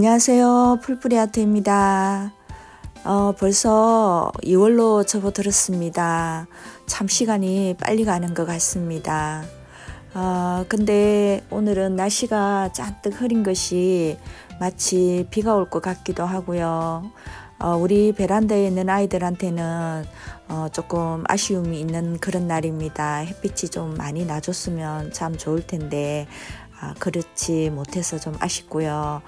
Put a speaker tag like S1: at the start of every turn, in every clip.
S1: 안녕하세요. 풀뿌리 아트입니다. 어, 벌써 2월로 접어들었습니다. 참 시간이 빨리 가는 것 같습니다. 어, 근데 오늘은 날씨가 잔뜩 흐린 것이 마치 비가 올 것 같기도 하고요. 어, 우리 베란다에 있는 아이들한테는 어, 조금 아쉬움이 있는 그런 날입니다. 햇빛이 좀 많이 나줬으면 참 좋을 텐데, 아, 그렇지 못해서 좀 아쉽고요.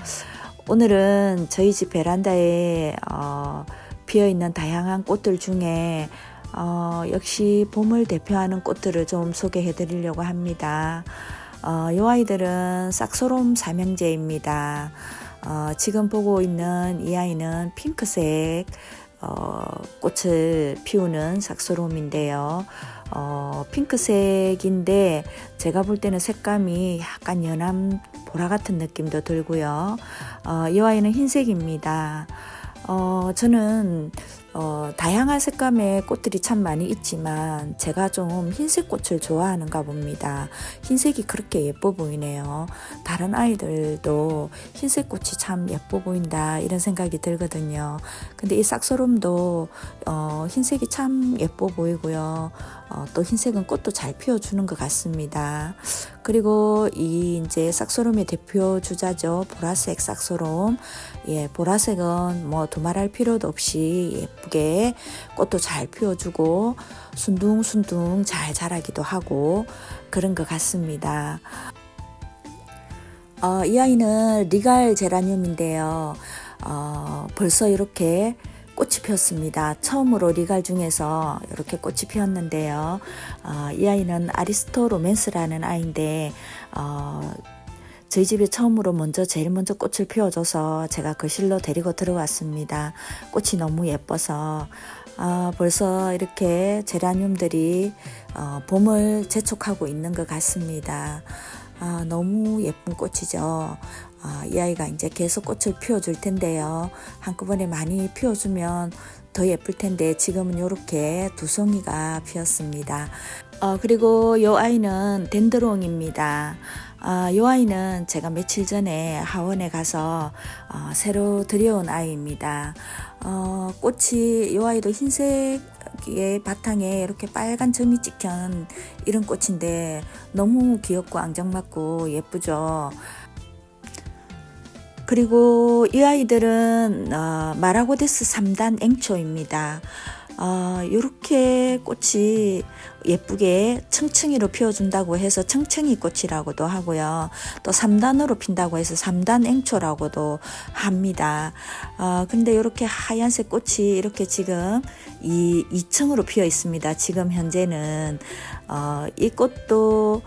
S1: 오늘은 저희 집 베란다에 어, 피어 있는 다양한 꽃들 중에 어, 역시 봄을 대표하는 꽃들을 좀 소개해 드리려고 합니다. 어, 이 아이들은 싹소롬 삼형제입니다. 어, 지금 보고 있는 이 아이는 핑크색 어, 꽃을 피우는 삭소롬인데요. 어, 핑크색인데 제가 볼 때는 색감이 약간 연한 보라 같은 느낌도 들고요. 어, 이 아이는 흰색입니다. 어, 저는 어, 다양한 색감의 꽃들이 참 많이 있지만 제가 좀 흰색 꽃을 좋아하는가 봅니다. 흰색이 그렇게 예뻐 보이네요. 다른 아이들도 흰색 꽃이 참 예뻐 보인다 이런 생각이 들거든요. 근데 이 싹소름도 어, 흰색이 참 예뻐 보이고요. 어, 또 흰색은 꽃도 잘 피워주는 것 같습니다. 그리고 이 이제 싹소롬의 대표 주자죠. 보라색 싹소롬. 예, 보라색은 뭐 두말할 필요도 없이 예쁘게 꽃도 잘 피워주고 순둥순둥 잘 자라기도 하고 그런 것 같습니다. 어, 이 아이는 리갈 제라늄인데요. 어, 벌써 이렇게 꽃이 피었습니다. 처음으로 리갈 중에서 이렇게 꽃이 피었는데요. 어, 이 아이는 아리스토 로맨스라는 아이인데 어, 저희 집에 처음으로 먼저 제일 먼저 꽃을 피워줘서 제가 거실로 데리고 들어왔습니다. 꽃이 너무 예뻐서 어, 벌써 이렇게 제라늄들이 어, 봄을 재촉하고 있는 것 같습니다. 아, 너무 예쁜 꽃이죠. 아, 이 아이가 이제 계속 꽃을 피워줄 텐데요. 한꺼번에 많이 피워주면 더 예쁠 텐데 지금은 이렇게 두 송이가 피었습니다. 어, 그리고 이 아이는 덴드롱입니다. 아, 이 아이는 제가 며칠 전에 하원에 가서 어, 새로 들여온 아이입니다. 어, 꽃이 이 아이도 흰색의 바탕에 이렇게 빨간 점이 찍힌 이런 꽃인데 너무 귀엽고 앙증맞고 예쁘죠. 그리고 이 아이들은 어, 마라고데스 3단 앵초입니다. 어, 이렇게 꽃이 예쁘게 청청이로 피워준다고 해서 청청이 꽃이라고도 하고요. 또 3단으로 핀다고 해서 3단 앵초라고도 합니다. 어, 근데 이렇게 하얀색 꽃이 이렇게 지금 이 2층으로 피어 있습니다. 지금 현재는 어, 이 꽃도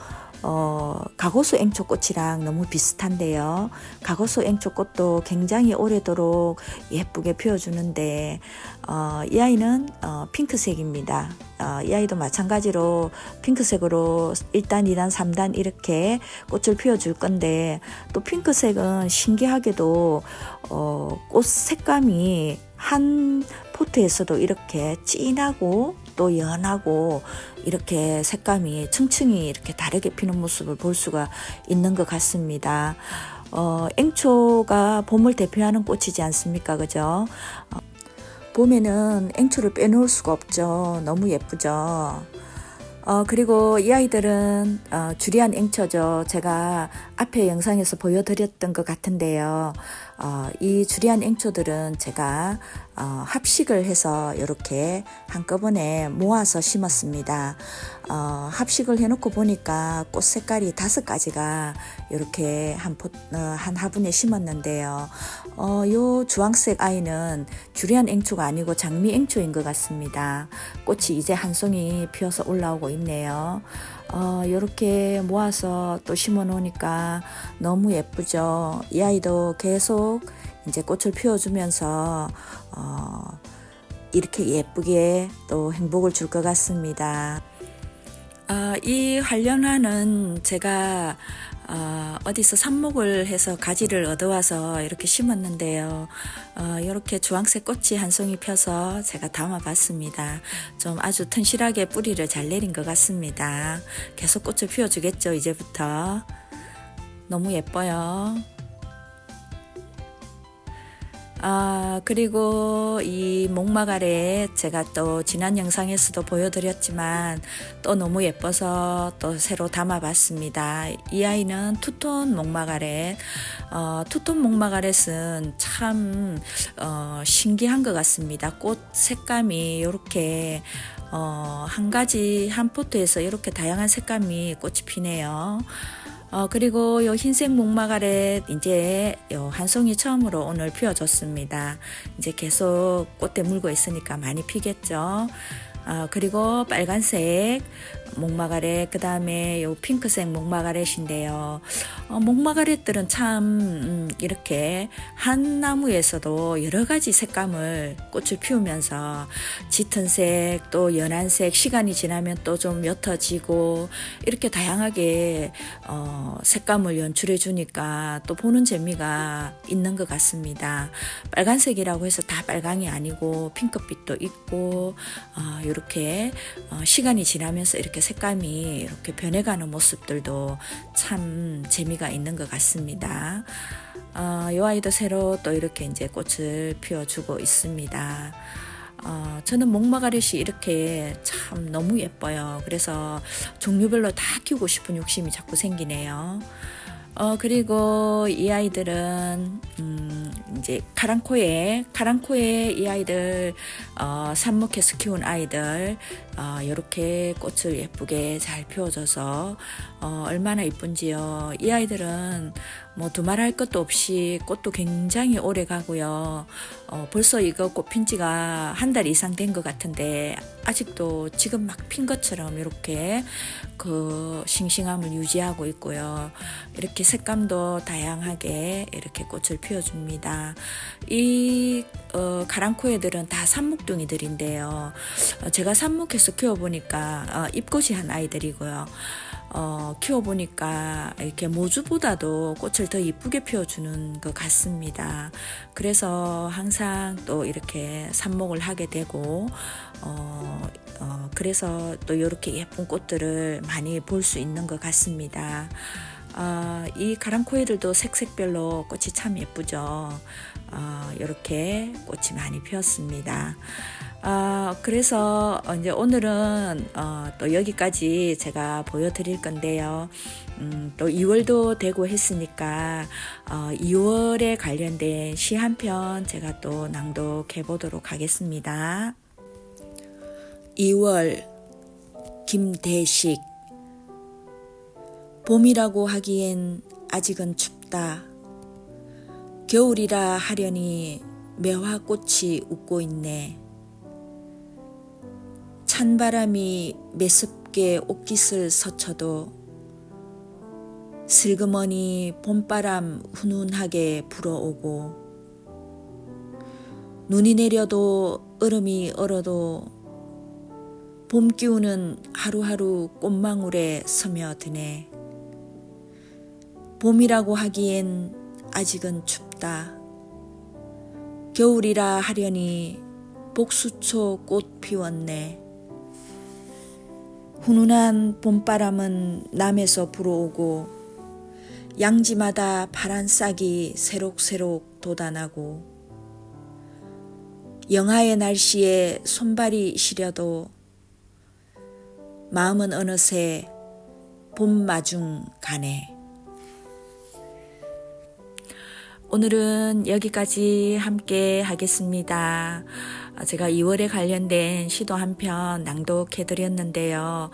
S1: 어, 가고수 앵초꽃이랑 너무 비슷한데요. 가고수 앵초꽃도 굉장히 오래도록 예쁘게 피워주는데, 어, 이 아이는 어, 핑크색입니다. 어, 이 아이도 마찬가지로 핑크색으로 1단, 2단, 3단 이렇게 꽃을 피워줄 건데, 또 핑크색은 신기하게도 어, 꽃 색감이 한 포트에서도 이렇게 진하고 또 연하고 이렇게 색감이 층층이 이렇게 다르게 피는 모습을 볼 수가 있는 것 같습니다. 어, 앵초가 봄을 대표하는 꽃이지 않습니까? 그죠? 어, 봄에는 앵초를 빼놓을 수가 없죠. 너무 예쁘죠. 어, 그리고 이 아이들은 어, 주리안 앵처죠. 제가 앞에 영상에서 보여드렸던 것 같은데요. 어, 이 주리안 앵초들은 제가 어, 합식을 해서 이렇게 한꺼번에 모아서 심었습니다. 어, 합식을 해놓고 보니까 꽃 색깔이 다섯 가지가 이렇게 한, 포, 어, 한 화분에 심었는데요. 어, 요 주황색 아이는 주리안 앵초가 아니고 장미 앵초인 것 같습니다. 꽃이 이제 한 송이 피어서 올라오고 있네요. 어, 이렇게 모아서 또 심어 놓으니까 너무 예쁘죠. 이 아이도 계속 이제 꽃을 피워주면서 어, 이렇게 예쁘게 또 행복을 줄 것 같습니다. 아, 이 관련화는 제가 어, 어디서 삽목을 해서 가지를 얻어와서 이렇게 심었는데요. 어, 이렇게 주황색 꽃이 한 송이 펴서 제가 담아봤습니다. 좀 아주 튼실하게 뿌리를 잘 내린 것 같습니다. 계속 꽃을 피워주겠죠, 이제부터. 너무 예뻐요. 아, 그리고 이 목마가래 제가 또 지난 영상에서도 보여드렸지만 또 너무 예뻐서 또 새로 담아봤습니다. 이 아이는 투톤 목마가렛. 어, 투톤 목마가렛은 참, 어, 신기한 것 같습니다. 꽃 색감이 이렇게 어, 한 가지 한 포트에서 이렇게 다양한 색감이 꽃이 피네요. 어, 그리고 요 흰색 목마가렛 이제 요 한 송이 처음으로 오늘 피워줬습니다. 이제 계속 꽃대 물고 있으니까 많이 피겠죠. 어, 그리고 빨간색 목마가렛, 그 다음에 요 핑크색 목마가렛인데요. 어, 목마가렛들은 참, 음, 이렇게 한 나무에서도 여러 가지 색감을 꽃을 피우면서 짙은 색, 또 연한 색, 시간이 지나면 또 좀 옅어지고, 이렇게 다양하게, 어, 색감을 연출해 주니까 또 보는 재미가 있는 것 같습니다. 빨간색이라고 해서 다 빨강이 아니고, 핑크빛도 있고, 어, 이렇게, 어, 시간이 지나면서 이렇게 색감이 이렇게 변해가는 모습들도 참 재미가 있는 것 같습니다. 어, 이 아이도 새로 또 이렇게 이제 꽃을 피워주고 있습니다. 어, 저는 목마가렛이 이렇게 참 너무 예뻐요. 그래서 종류별로 다 키우고 싶은 욕심이 자꾸 생기네요. 어, 그리고 이 아이들은, 음, 이제 카랑코에, 카랑코에 이 아이들, 어, 삽목해서 키운 아이들, 어, 요렇게 꽃을 예쁘게 잘 피워줘서, 어, 얼마나 이쁜지요. 이 아이들은 뭐 두말할 것도 없이 꽃도 굉장히 오래 가고요. 어, 벌써 이거 꽃 핀 지가 한 달 이상 된 것 같은데, 아직도 지금 막 핀 것처럼 이렇게 그 싱싱함을 유지하고 있고요. 이렇게 색감도 다양하게 이렇게 꽃을 피워줍니다. 이 어, 가랑코 애들은 다 산목둥이들인데요. 어, 제가 산목해서 키워보니까 어, 잎꽃이 한 아이들이고요. 어, 키워보니까 이렇게 모주보다도 꽃을 더 이쁘게 피워주는 것 같습니다. 그래서 항상 또 이렇게 삽목을 하게 되고, 어, 어, 그래서 또 이렇게 예쁜 꽃들을 많이 볼 수 있는 것 같습니다. 어, 이 가랑코에들도 색색별로 꽃이 참 예쁘죠. 어, 이렇게 꽃이 많이 피었습니다. 어, 그래서 이제 오늘은 어, 또 여기까지 제가 보여드릴 건데요. 음, 또 2월도 되고 했으니까 어, 2월에 관련된 시 한 편 제가 또 낭독해 보도록 하겠습니다. 2월 김대식 봄이라고 하기엔 아직은 춥다. 겨울이라 하려니 매화꽃이 웃고 있네. 찬바람이 매섭게 옷깃을 서쳐도 슬그머니 봄바람 훈훈하게 불어오고 눈이 내려도 얼음이 얼어도 봄 기운은 하루하루 꽃망울에 스며드네. 봄이라고 하기엔 아직은 춥다. 겨울이라 하려니 복수초 꽃 피웠네. 훈훈한 봄바람은 남에서 불어오고 양지마다 파란 싹이 새록새록 돋아나고 영하의 날씨에 손발이 시려도 마음은 어느새 봄 마중 가네. 오늘은 여기까지 함께 하겠습니다. 어, 제가 2월에 관련된 시도 한 편 낭독해 드렸는데요.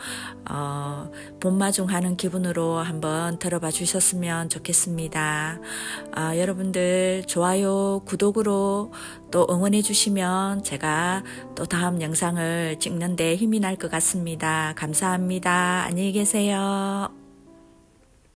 S1: 어, 봄마중 하는 기분으로 한번 들어봐 주셨으면 좋겠습니다. 어, 여러분들 좋아요, 구독으로 또 응원해 주시면 제가 또 다음 영상을 찍는데 힘이 날 것 같습니다. 감사합니다. 안녕히 계세요.